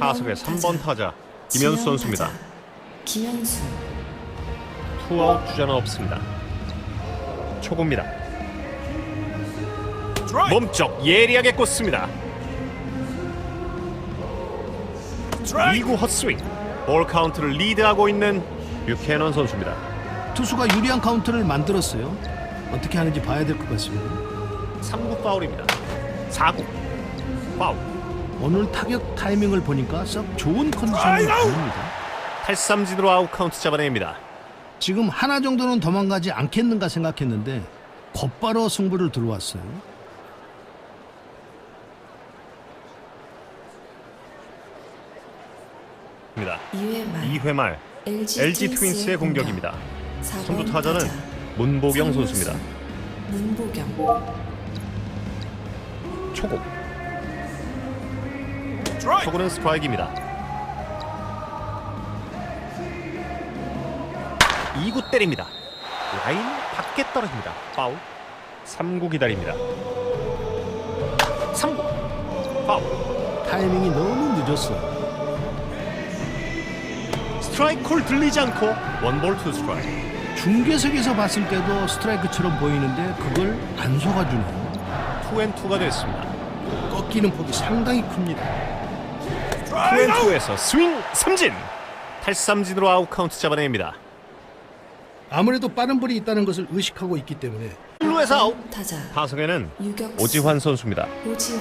타석의 3번 타자 김현수 선수입니다. 김현수 투아웃 주자는 없습니다. 초구입니다. 몸쪽 예리하게 꽂습니다. 2구 헛스윙. 볼 카운트를 리드하고 있는 뷰캐넌 선수입니다. 투수가 유리한 카운트를 만들었어요. 어떻게 하는지 봐야 될 것 같습니다. 3구 파울입니다. 4구 파울. 오늘 타격 타이밍을 보니까 썩 좋은 컨디션이 아닙니다. 탈삼진으로 아웃 카운트 잡아냅니다. 지금 하나 정도는 도망가지 않겠는가 생각했는데 곧바로 승부를 들어왔어요. 입니다. 2회 말 2회 말 LG, LG 트윈스의 공격입니다. 선두 4번 타자는 타자, 문보경 선수입니다. 문보경 초구. 초구는 스트라이크입니다. 2구 때립니다. 라인 밖에 떨어집니다. 파울. 3구 기다립니다. 3구. 파울. 타이밍이 너무 늦었어. 스트라이크 콜 들리지 않고 원볼 투 스트라이크. 중계석에서 봤을 때도 스트라이크처럼 보이는데 그걸 안 속아주네요. 투앤투가 됐습니다. 꺾이는 폭이 상당히 큽니다. 투앤투에서 스윙 삼진. 탈삼진으로 아웃 카운트 잡아냅니다. 아무래도 빠른 볼이 있다는 것을 의식하고 있기 때문에 1루에서 아웃. 타자 타석에는 유격수 오지환 선수입니다. 오지환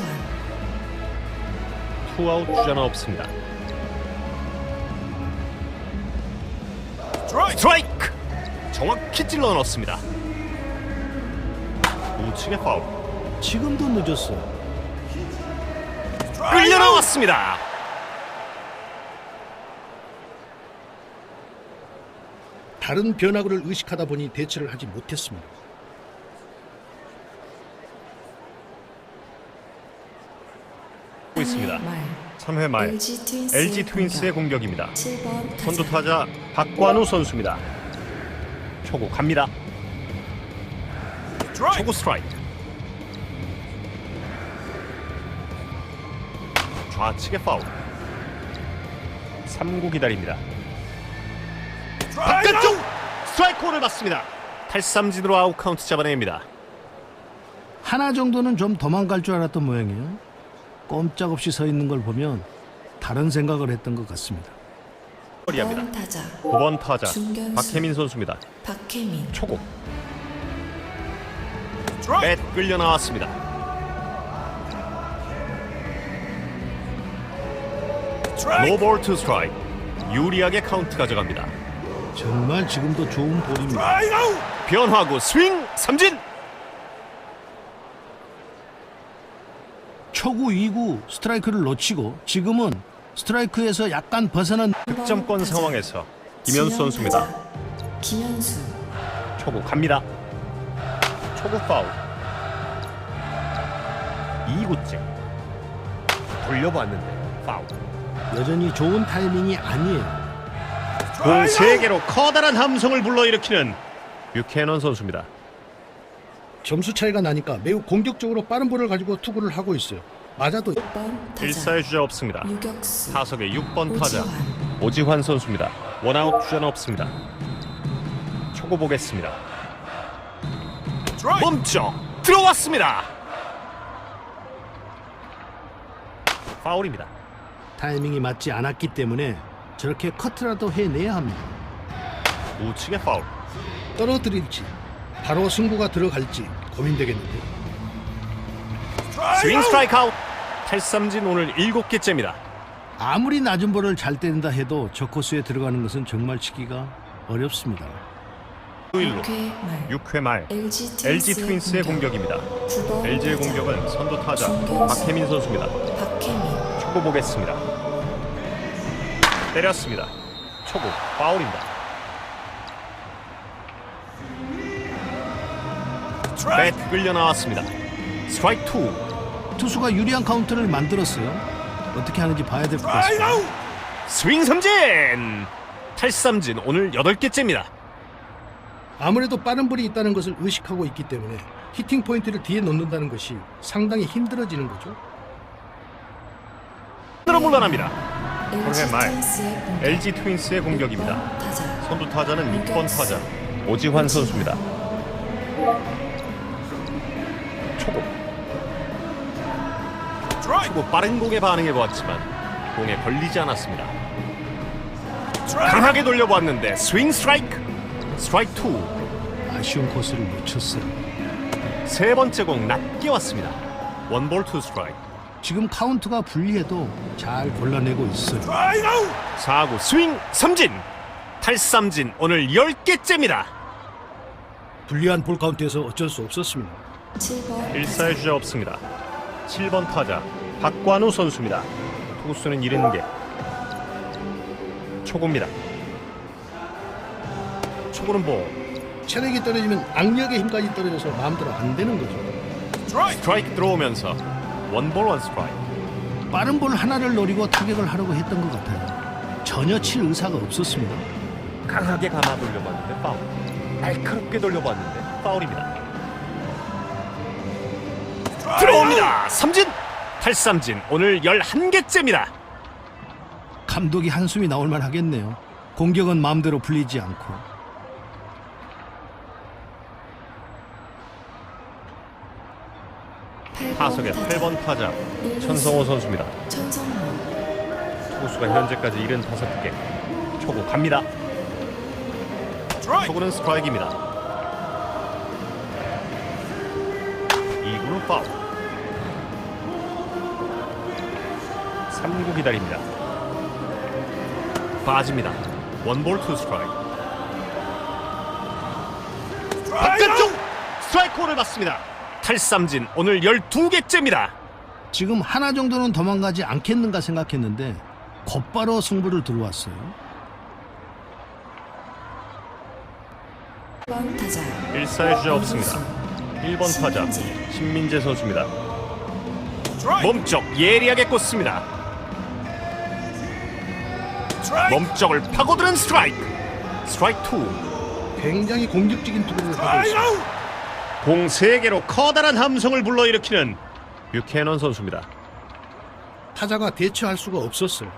투아웃 주자는 없습니다. 스트라이크! 정확히 찔러 넣었습니다. 우측의 파울. 지금도 늦었어. 끌려 나왔습니다. 다른 변화구를 의식하다 보니 대처를 하지 못했습니다. 있습니다. 말 3회 말 LG 트윈스의, LG 트윈스의 공격. 공격입니다. 7번 선두 타자 박관우 선수입니다. 초구 갑니다. 초구 스트라이크. 좌측의 파울. 3구 기다립니다. 바깥쪽 스트라이크를 받습니다. 탈삼진으로 아웃 카운트 잡아냅니다. 하나 정도는 좀 도망갈 줄 알았던 모양이에요. 꼼짝없이 서 있는 걸 보면 다른 생각을 했던 것 같습니다. 처리합니다. 9번 타자 9번 타자 중견수. 박혜민 선수입니다. 박혜민 초구. 맷 끌려 나왔습니다. 노볼 투 스트라이크. 유리하게 카운트 가져갑니다. 정말 지금도 좋은 볼입니다. 변화구 스윙 삼진. 초구 2구 스트라이크를 놓치고 지금은 스트라이크에서 약간 벗어난 득점권. 상황에서 김현수 선수입니다. 김현수 초구 갑니다. 초구 파울. 2구째. 돌려봤는데 파울. 여전히 좋은 타이밍이 아니에요. 공 3개로 커다란 함성을 불러일으키는 뷰캐넌 선수입니다. 점수 차이가 나니까 매우 공격적으로 빠른 볼을 가지고 투구를 하고 있어요. 맞아도 6번 타자 1사의 주자 없습니다. 유격수 타석의 6번 타자 오지환 오지환 선수입니다. 원아웃 주자는 없습니다. 초고 보겠습니다. 멈춰 들어왔습니다. 파울입니다. 타이밍이 맞지 않았기 때문에 저렇게 커트라도 해내야 합니다. 우측의 파울. 떨어뜨릴지 바로 승부가 들어갈지 고민되겠는데 스윙 스트라이크 아웃. 탈삼진 오늘 7개째입니다. 아무리 낮은 볼을 잘 때린다 해도 저 코스에 들어가는 것은 정말 치기가 어렵습니다. 1루 6회 말 6회 말 LG LG 트윈스의 트윈스의 공격. 공격입니다. 9번 LG의 공격은 선두 타자. 박혜민 선수입니다. 박혜민 초구 보겠습니다. 때렸습니다. 초구 파울입니다. 맷 끌려 나왔습니다. 스트라이크 2 투수가 유리한 카운트를 만들었어요. 어떻게 하는지 봐야 될 것 같습니다. 스윙 삼진 탈삼진 오늘 8개째입니다. 아무래도 빠른 볼이 있다는 것을 의식하고 있기 때문에 히팅 포인트를 뒤에 놓는다는 것이 상당히 힘들어지는 거죠. 으로 물러납니다. 올해 말 LG 트윈스의 공격입니다. 선두 타자는 6번 타자 오지환 선수입니다. 초고. 초고 빠른 공에 반응해 보았지만 공에 걸리지 않았습니다. 강하게 돌려보았는데 스윙 스트라이크. 스트라이크 2. 아쉬운 코스를 놓쳤어요. 세 번째 공 낮게 왔습니다. 원볼 투 스트라이크. 지금 카운트가 불리해도 잘 골라내고 있어요. 4구 스윙 삼진. 탈삼진 오늘 10개째입니다. 불리한 볼 카운트에서 어쩔 수 없었습니다. 7번 1사의 주자 없습니다. 7번 타자 박관우 선수입니다. 투수는 70개. 초구입니다. 초구는 뭐 체력이 떨어지면 악력의 힘까지 떨어져서 마음대로 안 되는 거죠. 스트라이크 들어오면서 원볼 원 스트라이크. 빠른 볼 하나를 노리고 타격을 하려고 했던 것 같아요. 전혀 칠 의사가 없었습니다. 강하게 감아 돌려봤는데 파울. 날카롭게 돌려봤는데 파울입니다. 들어옵니다. 삼진. 탈삼진 오늘 11개째입니다. 감독이 한숨이 나올 만 하겠네요. 공격은 마음대로 풀리지 않고. 타석의 8번 타자 천성호 선수입니다. 투수가 현재까지 75개. 초구 갑니다. 초구는 스트라이크입니다. 2구는 파울. 3구 기다립니다. 빠집니다. 원볼 투 스트라이크. 바깥쪽 스트라이크를 받습니다. 탈삼진 오늘 12개째입니다. 지금 하나 정도는 도망가지 않겠는가 생각했는데 곧바로 승부를 들어왔어요. 1번 타자 1사의 주자 없습니다. 1번 타자 신민재 선수입니다. 몸쪽 예리하게 꽂습니다. 몸쪽을 파고드는 스트라이크. 스트라이크 2. 굉장히 공격적인 투구를 하고 있어요. 공 3개로 커다란 함성을 불러일으키는 뷰캐넌 선수입니다. 타자가 대처할 수가 없었어요.